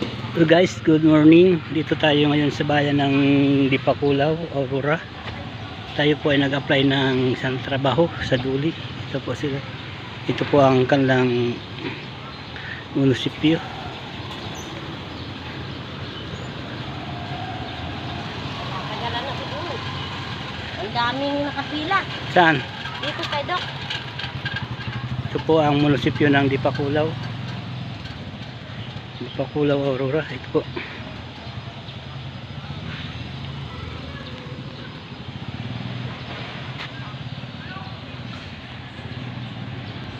So guys, good morning. Dito tayo ngayon sa bayan ng Dipakulaw, Aurora. Tayo po ay nag-apply ng isang trabaho sa Duli. Ito po sila. Ito po ang kanilang munisipyo. Ang daming nakapila. Saan? Dito kay Doc. Ito po ang munisipyo ng Dipakulaw. Dipakulaw, Aurora. Ito po.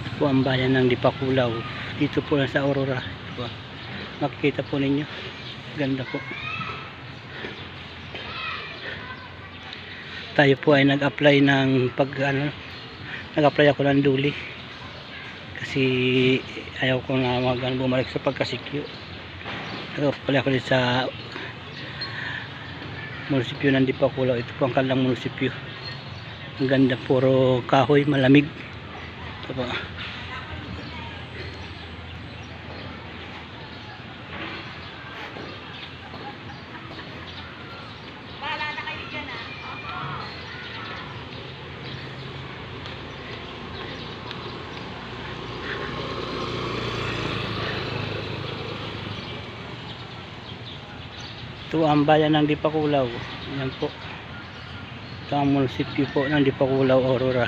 Ito po ang bayan ng Dipakulaw. Dito po lang sa Aurora. Po. Makikita po ninyo. Ganda po. Tayo po ay nag-apply ng pag ano, nag-apply ako ng duli kasi ayaw ko na mag ano, bumalik sa pagkasikyo. Nag-apply ako dito sa munisipyo ng Dipakulaw. Ito po ang kalang munisipyo. Ang ganda puro kahoy malamig. Ito po ito ang bayan ng Dipakulaw. Yan po. Ito ang munisipyo po ng Dipakulaw Aurora